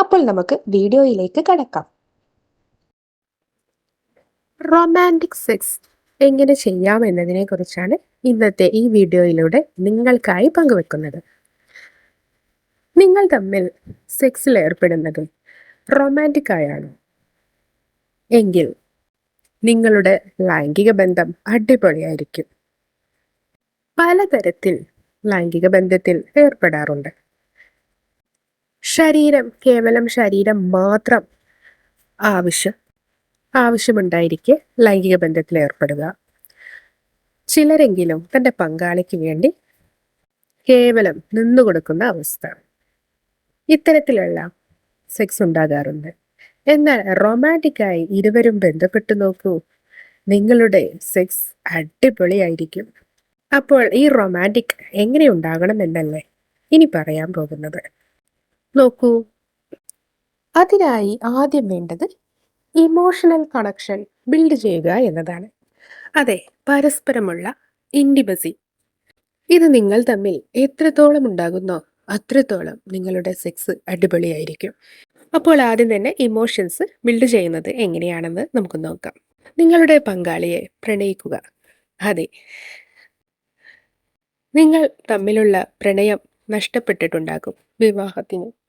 അപ്പോൾ നമുക്ക് വീഡിയോയിലേക്ക് കടക്കാം. റൊമാന്റിക് സെക്സ് എങ്ങനെ ചെയ്യാം എന്നതിനെ കുറിച്ചാണ് ഇന്നത്തെ ഈ വീഡിയോയിലൂടെ നിങ്ങൾക്കായി പങ്കുവെക്കുന്നത്. നിങ്ങൾ തമ്മിൽ സെക്സിൽ ഏർപ്പെടുന്നത് റൊമാന്റിക് ആയാണ്? എങ്കിൽ നിങ്ങളുടെ ലൈംഗിക ബന്ധം അടിപൊളിയായിരിക്കും. പലതരത്തിൽ ലൈംഗിക ബന്ധത്തിൽ ഏർപ്പെടാറുണ്ട്. ശരീരം കേവലം ശരീരം മാത്രം ആവശ്യം ആവശ്യമുണ്ടായിരിക്കെ ലൈംഗിക ബന്ധത്തിൽ ഏർപ്പെടുക. ചിലരെങ്കിലും തന്റെ പങ്കാളിക്ക് വേണ്ടി കേവലം നിന്നുകൊടുക്കുന്ന അവസ്ഥ. ഇത്തരത്തിലുള്ള സെക്സ് ഉണ്ടാകാറുണ്ട്. എന്നാൽ റൊമാന്റിക്കായി ഇരുവരും ബന്ധപ്പെട്ടു നോക്കൂ. നിങ്ങളുടെ സെക്സ് അടിപൊളിയായിരിക്കും. അപ്പോൾ ഈ റൊമാന്റിക് എങ്ങനെ ഉണ്ടാകണം എന്നല്ലേ ഇനി പറയാൻ പോകുന്നത്. നോക്കൂ. അതിനായി ആദ്യം വേണ്ടത് ഇമോഷണൽ കണക്ഷൻ ബിൽഡ് ചെയ്യുക എന്നതാണ്. അതെ പരസ്പരമുള്ള ഇൻഡിമസി ഇത് നിങ്ങൾ തമ്മിൽ എത്രത്തോളം ഉണ്ടാകുന്നോ അത്രത്തോളം നിങ്ങളുടെ സെക്സ് അടിപൊളിയായിരിക്കും. അപ്പോൾ ആദ്യം തന്നെ ഇമോഷൻസ് ബിൽഡ് ചെയ്യുന്നത് എങ്ങനെയാണെന്ന് നമുക്ക് നോക്കാം. നിങ്ങളുടെ പങ്കാളിയെ പ്രണയിക്കുക. അതെ. നിങ്ങൾ തമ്മിലുള്ള പ്രണയം നഷ്ടപ്പെട്ടിട്ടുണ്ടാകും. വിവാഹത്തിന്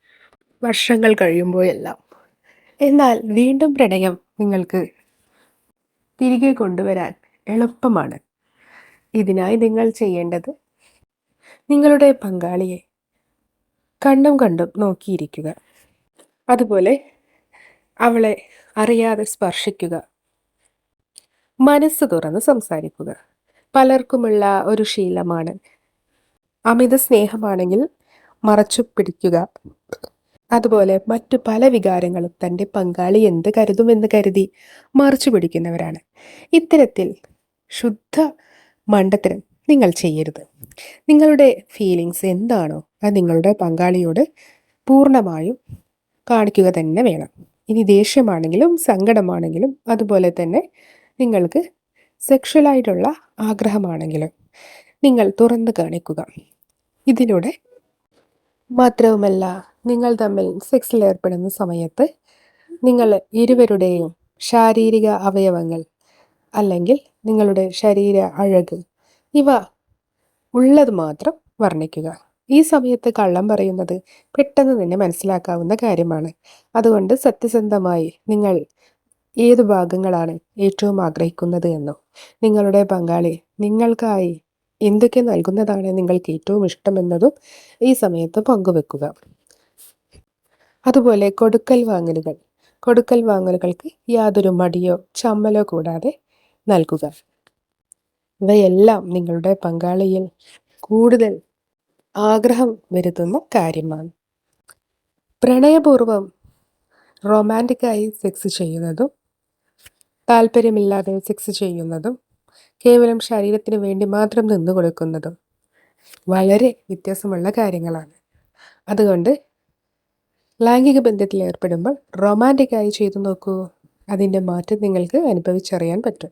വർഷങ്ങൾ കഴിയുമ്പോഴെല്ലാം. എന്നാൽ വീണ്ടും പ്രണയം നിങ്ങൾക്ക് തിരികെ കൊണ്ടുവരാൻ എളുപ്പമാണ്. ഇതിനായി നിങ്ങൾ ചെയ്യേണ്ടത് നിങ്ങളുടെ പങ്കാളിയെ കണ്ടും കണ്ടും നോക്കിയിരിക്കുക. അതുപോലെ അവളെ അറിയാതെ സ്പർശിക്കുക. മനസ്സ് തുറന്ന് സംസാരിക്കുക. പലർക്കുമുള്ള ഒരു ശീലമാണ്. അമിത സ്നേഹമാണെങ്കിൽ മറച്ചു പിടിക്കുക. അതുപോലെ മറ്റു പല വികാരങ്ങളും തന്റെ പങ്കാളി എന്ത് കരുതുമെന്ന് കരുതി മറിച്ചു പിടിക്കുന്നവരാണ്. ഇത്തരത്തിൽ ശുദ്ധ മണ്ടത്തരം നിങ്ങൾ ചെയ്യരുത്. നിങ്ങളുടെ ഫീലിങ്സ് എന്താണോ അത് നിങ്ങളുടെ പങ്കാളിയോട് പൂർണമായും കാണിക്കുക തന്നെ വേണം. ഇനി ദേഷ്യമാണെങ്കിലും സങ്കടമാണെങ്കിലും അതുപോലെ തന്നെ നിങ്ങൾക്ക് സെക്ഷലായിട്ടുള്ള ആഗ്രഹമാണെങ്കിലും നിങ്ങൾ തുറന്നു കാണിക്കുക. ഇതിലൂടെ മാത്രവുമല്ല നിങ്ങൾ തമ്മിൽ സെക്സിൽ ഏർപ്പെടുന്ന സമയത്ത് നിങ്ങൾ ഇരുവരുടെയും ശാരീരിക അവയവങ്ങൾ അല്ലെങ്കിൽ നിങ്ങളുടെ ശരീര അഴക് ഇവ ഉള്ളത് മാത്രം വർണിക്കുക. ഈ സമയത്ത് കള്ളം പറയുന്നത് പെട്ടെന്ന് തന്നെ മനസ്സിലാക്കാവുന്ന കാര്യമാണ്. അതുകൊണ്ട് സത്യസന്ധമായി നിങ്ങൾ ഏത് ഭാഗങ്ങളാണ് ഏറ്റവും ആഗ്രഹിക്കുന്നത് എന്നോ നിങ്ങളുടെ പങ്കാളി നിങ്ങൾക്കായി എന്തൊക്കെ നൽകുന്നതാണ് നിങ്ങൾക്ക് ഏറ്റവും ഇഷ്ടമെന്നതും ഈ സമയത്ത് പങ്കുവെക്കുക. അതുപോലെ കൊടുക്കൽ വാങ്ങലുകൾ. കൊടുക്കൽ വാങ്ങലുകൾക്ക് യാതൊരു മടിയോ ചമ്മലോ കൂടാതെ നൽകുക. ഇവയെല്ലാം നിങ്ങളുടെ പങ്കാളിയിൽ കൂടുതൽ ആഗ്രഹം വരുത്തുന്ന കാര്യമാണ്. പ്രണയപൂർവം റൊമാന്റിക്കായി സെക്സ് ചെയ്യുന്നതും താല്പര്യമില്ലാതെ സെക്സ് ചെയ്യുന്നതും കേവലം ശരീരത്തിന് വേണ്ടി മാത്രം നിന്നു കൊടുക്കുന്നതും വളരെ വ്യത്യാസമുള്ള കാര്യങ്ങളാണ്. അതുകൊണ്ട് ലൈംഗിക ബന്ധത്തിൽ ഏർപ്പെടുമ്പോൾ റൊമാന്റിക്കായി ചെയ്തു നോക്കൂ. അതിന്റെ മാറ്റം നിങ്ങൾക്ക് അനുഭവിച്ചറിയാൻ പറ്റും.